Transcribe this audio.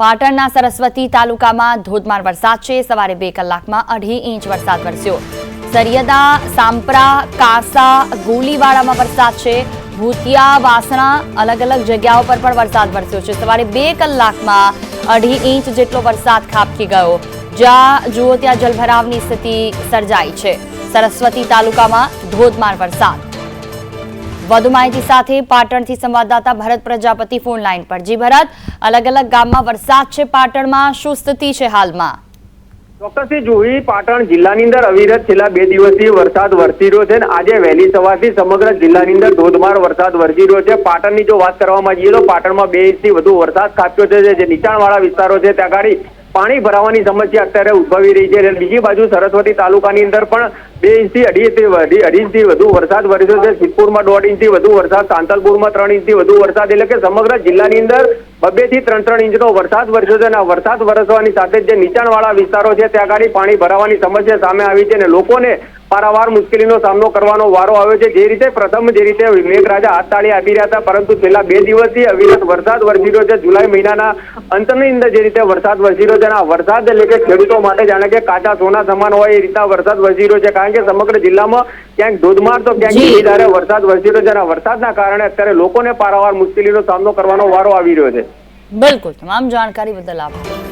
પાટણના સરસ્વતી તાલુકામાં ધોધમાર વરસાદ છે. સવારે બે કલાકમાં અઢી ઇંચ વરસાદ વરસ્યો. સરિયદા, સાંપરા, કાસા, ગોલીવાડામાં વરસાદ છે. ભૂતિયા, વાસણા અલગ અલગ જગ્યાઓ પર પણ વરસાદ વરસ્યો છે. સવારે બે કલાકમાં અઢી ઇંચ જેટલો વરસાદ ખાબકી ગયો. જ્યાં જુઓ ત્યાં જલભરાવની સ્થિતિ સર્જાઈ છે. સરસ્વતી તાલુકામાં ધોધમાર વરસાદ. વધુ માહિતી સાથે પાટણથી સંવાદદાતા ભરત પ્રજાપતિ ફોન લાઈન પર. જી ભરત અલગ અલગ ગામમાં વરસાદ છે પાટણમાં, શું સ્થિતિ છે હાલમાં? ચોક્કસથી જોઈ, પાટણ જિલ્લાની અંદર અવિરત છેલ્લા બે દિવસથી વરસાદ વરસી રહ્યો છે આજે વહેલી સવારથી સમગ્ર જિલ્લાની અંદર ધોધમાર વરસાદ વરસી રહ્યો છે. પાટણની જો વાત કરવામાં જઈએ તો પાટણમાં બે ઇંચથી વધુ વરસાદ ખાબક્યો છે, જે નીચાણવાળા વિસ્તારો છે. ત્યાં પાણી ભરાવાની સમસ્યા અત્યારે ઉદભવી રહી છે. અને બીજી બાજુ સરસ્વતી તાલુકાની અંદર પણ બે ઇંચથી અઢી ઇંચથી અઢી ઇંચથી વધુ વરસાદ વરસ્યો છે. સિદ્ધપુરમાં દોઢ ઇંચથી વધુ વરસાદ, સાંતલપુરમાં ત્રણ ઇંચથી વધુ વરસાદ. એટલે કે સમગ્ર જિલ્લાની અંદર બબે થી ત્રણ ત્રણ ઇંચનો વરસાદ વરસ્યો છે. અને વરસાદ વરસવાની સાથે જે નીચાણવાળા વિસ્તારો છે, ત્યાં આગળ પાણી ભરાવાની સમસ્યા સામે આવી છે. અને લોકોને પારાવાર મુશ્કેલીનો સામનો કરવાનો વારો આવ્યો છે. જે રીતે પ્રથમ જે રીતે મેઘરાજા હાથ તાળી આપી રહ્યા હતા પરંતુ છેલ્લા બે દિવસથી અવિરત વરસાદ વરસી રહ્યો છે. જુલાઈ મહિનાના અંતની અંદર જે રીતે વરસાદ વરસી રહ્યો છે આ વરસાદ એટલે કે ખેડૂતો માટે જાણે કે કાચા સોના સમાન હોય એ રીતના વરસાદ વરસી રહ્યો છે. કારણ કે સમગ્ર જિલ્લામાં ક્યાંક ધોધમાર તો ક્યાંક. ધીરે વરસાદ વરસી રહ્યો છે અને વરસાદના કારણે અત્યારે લોકોને પારાવાર મુશ્કેલીનો સામનો કરવાનો વારો આવી રહ્યો છે. બિલકુલ. તમામ જાણકારી બદલ આભાર.